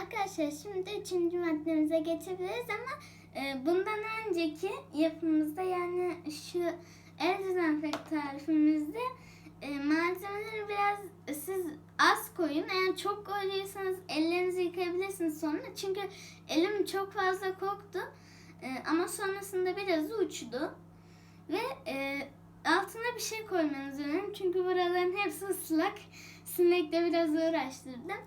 Arkadaşlar şimdi üçüncü maddemize geçebiliriz ama e, bundan önceki yapımızda yani şu el dezenfekt tarifimizde e, malzemeleri biraz siz az koyun. Eğer çok koyuyorsanız ellerinizi yıkayabilirsiniz sonra. Çünkü elim çok fazla koktu. E, ama sonrasında biraz uçtu. Ve e, altına bir şey koymanızı öneririm. Çünkü buraların hepsi ıslak. Sinekle biraz uğraştırdım.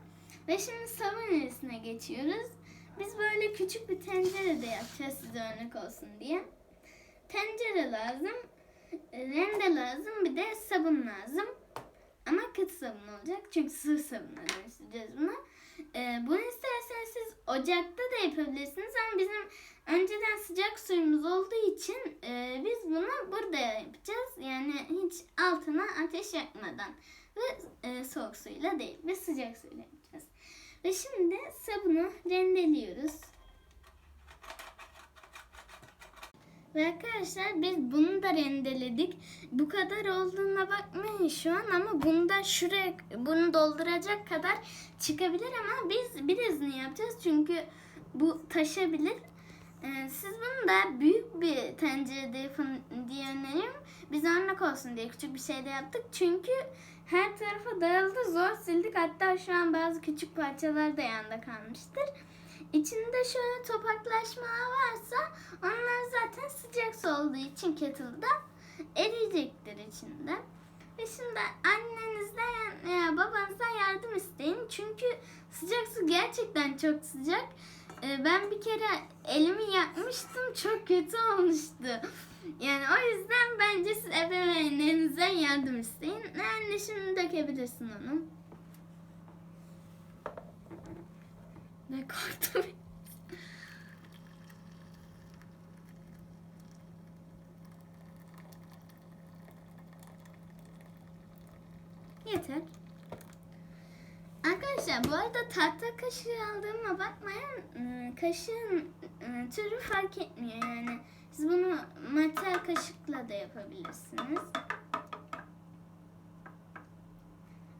Ve şimdi sabun erisine geçiyoruz. Biz böyle küçük bir tencere de yapacağız size örnek olsun diye. Tencere lazım, rende lazım, bir de sabun lazım. Ama kötü sabun olacak çünkü sıvı sabunla dönüştüreceğiz bunu. Ee, bunu isterseniz siz ocakta da yapabilirsiniz ama bizim önceden sıcak suyumuz olduğu için e, biz bunu burada yapacağız. Yani hiç altına ateş yakmadan ve e, soğuk suyla değil ve sıcak suyla yapacağız. Ve şimdi sabunu rendeliyoruz. Ve arkadaşlar biz bunu da rendeledik. Bu kadar olduğuna bakmayın şu an ama bunda şuraya bunu dolduracak kadar çıkabilir ama biz birazını yapacağız çünkü bu taşabilir. Ee, siz bunu da büyük bir tencerede yapın diye öneriyorum. Biz örnek olsun diye küçük bir şey de yaptık. Çünkü her tarafa dağıldı zor sildik. Hatta şu an bazı küçük parçalar da yanında kalmıştır. İçinde şöyle topaklaşma varsa onlar zaten sıcak su olduğu için kettle'da eriyecektir içinde. Ve şimdi annenizden veya babanızdan yardım isteyin. Çünkü sıcak su gerçekten çok sıcak. Ee, Ben bir kere elimi yakmıştım. Çok kötü olmuştu. Yani o yüzden bence siz ebeveynlerinizden yardım isteyin. Anne şimdi dökebilirsin onu. Ne korktum. Yeter. Arkadaşlar bu arada tahta kaşığı aldığıma bakmayın. Ee, Kaşığın e, türü fark etmiyor yani. Siz bunu metal kaşıkla da yapabilirsiniz.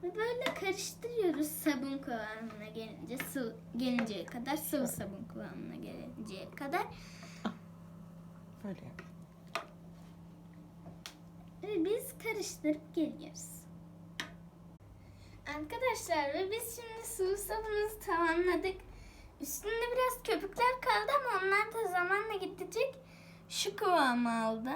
Böyle karıştırıyoruz sabun kıvamına gelince su gelinceye kadar sıvı sabun kıvamına gelinceye kadar. Böyle biz karıştırıp geliyoruz. Arkadaşlar ve biz şimdi sıvı sabunumuzu tamamladık. Üstünde biraz köpükler kaldı ama onlar da zamanla gidecek. Şu kıvamı aldı.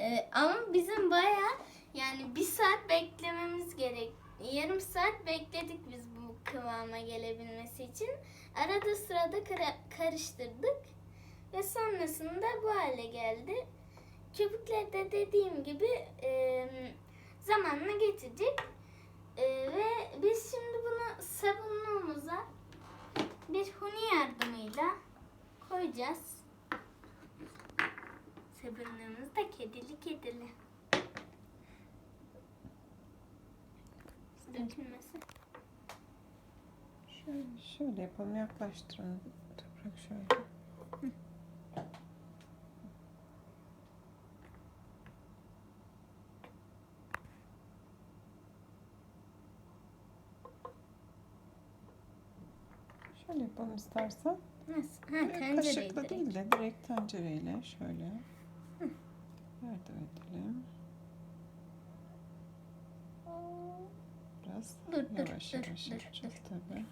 Ee, ama bizim baya yani bir saat beklememiz gerek. Yarım saat bekledik biz bu kıvama gelebilmesi için. Arada sırada karıştırdık. Ve sonrasında bu hale geldi. Köpükler de dediğim gibi e, zamanla geçecek. E, ve biz şimdi bunu sabunluğumuza bir huni yardımıyla koyacağız. Sabunluğumuz da kedili kedili. Dökülmesin. Şöyle. Şöyle yapalım yaklaştırın. Toprak şöyle. Şöyle yapalım istersen. Nasıl? Ha, tencereyi kaşıkla direkt. değil de direkt tencereyle şöyle yardım edelim. Biraz Dur, dur, yavaş dur, yavaş dur, yapacağız tabii.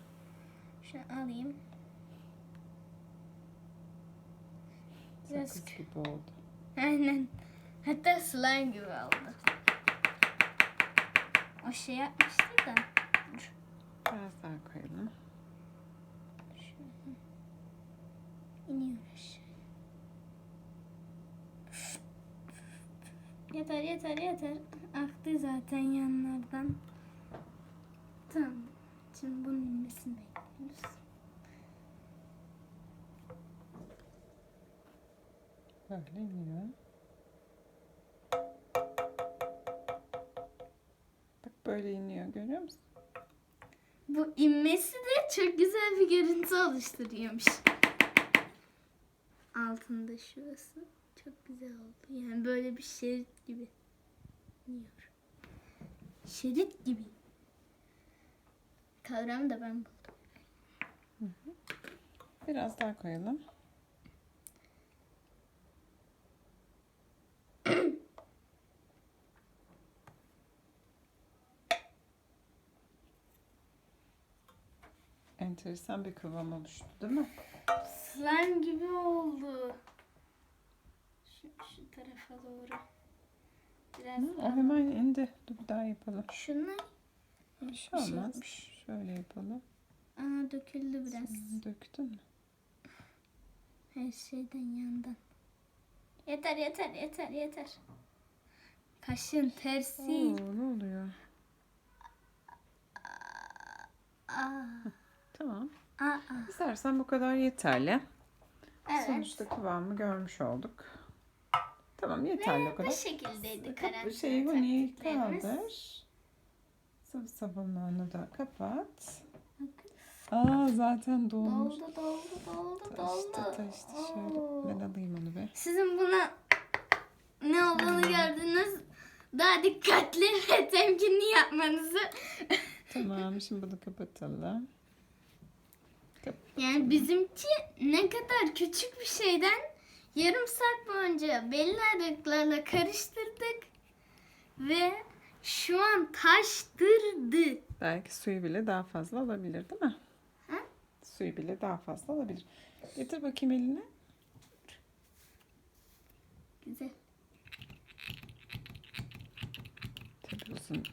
Şunu alayım. Biraz Sakız gibi oldu. Aynen. Hatta slime gibi oldu. O şey yapmıştı da. Dur. Biraz daha koyalım. Şöyle. İniyor aşağı. Yeter yeter yeter. Aktı zaten yanlardan. Tamam. Şimdi bunun inmesini bekliyoruz. Böyle iniyor. Bak böyle iniyor görüyor musun? Bu inmesi de çok güzel bir görüntü oluşturuyormuş. Altında şurası çok güzel oldu. Yani böyle bir şerit gibi. iniyor. Şerit gibi. Kavramı da ben buldum. Biraz daha koyalım. Enteresan bir kıvam oluştu değil mi? Slime gibi oldu. Şu, şu tarafa doğru. Biraz Hı, o hemen indi. Dur bir daha yapalım. Şunu Bir şey olmaz. Şöyle yapalım. Aa, döküldü biraz. Hı, Döktün mü? Her şeyden yandan. Yeter yeter yeter yeter. Kaşın tersi. Oo, ne oluyor? Aa, Tamam. aa. İstersen bu kadar yeterli. Evet. Sonuçta kıvamı görmüş olduk. Tamam yeterli o Bu kadar. şekildeydi Kapı karakter şeyi huniyi kaldır. Sıvı sabunlarını da kapat. Aa zaten dolmuş. Doldu doldu doldu Taştı doldu. taştı şöyle. Oo. Ben alayım onu be. Sizin buna ne olduğunu gördünüz. Daha dikkatli ve temkinli yapmanızı. Tamam şimdi bunu kapatalım. Yani bizimki ne kadar küçük bir şeyden yarım saat boyunca belli aralıklarla karıştırdık. Ve şu an taştırdı. Belki suyu bile daha fazla alabilir değil mi? Hı? Suyu bile daha fazla alabilir. Getir bakayım elini. Güzel. Tabii uzun.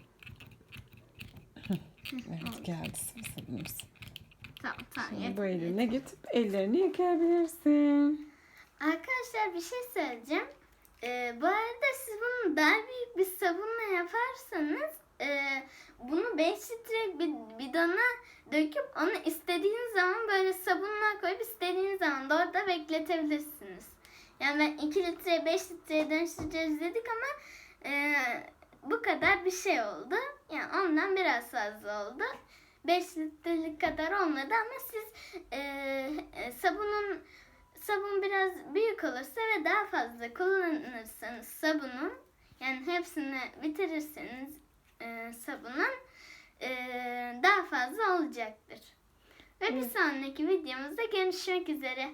evet geldi sabunumuz. Tamam tamam. Şimdi yeter, bu yeter. eline getirip ellerini yıkayabilirsin. Arkadaşlar bir şey söyleyeceğim. Ee, bu arada siz bunu daha büyük bir sabunla yaparsanız e, bunu 5 litre bir bidona döküp onu istediğiniz zaman böyle sabunla koyup istediğiniz zaman da orada bekletebilirsiniz. Yani ben 2 litre 5 litreye dönüştüreceğiz dedik ama e, bu kadar bir şey oldu. Yani ondan biraz fazla oldu. 5 litrelik kadar olmadı ama siz e, e, sabunun sabun biraz büyük olursa ve daha fazla kullanırsanız sabunun yani hepsini bitirirseniz e, sabunun e, daha fazla olacaktır. Ve bir sonraki videomuzda görüşmek üzere.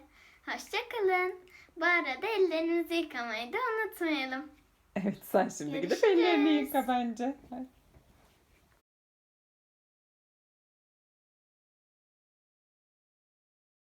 Hoşçakalın. Bu arada ellerinizi yıkamayı da unutmayalım. Evet sen şimdi gidip Görüşürüz. ellerini yıka bence. Hadi.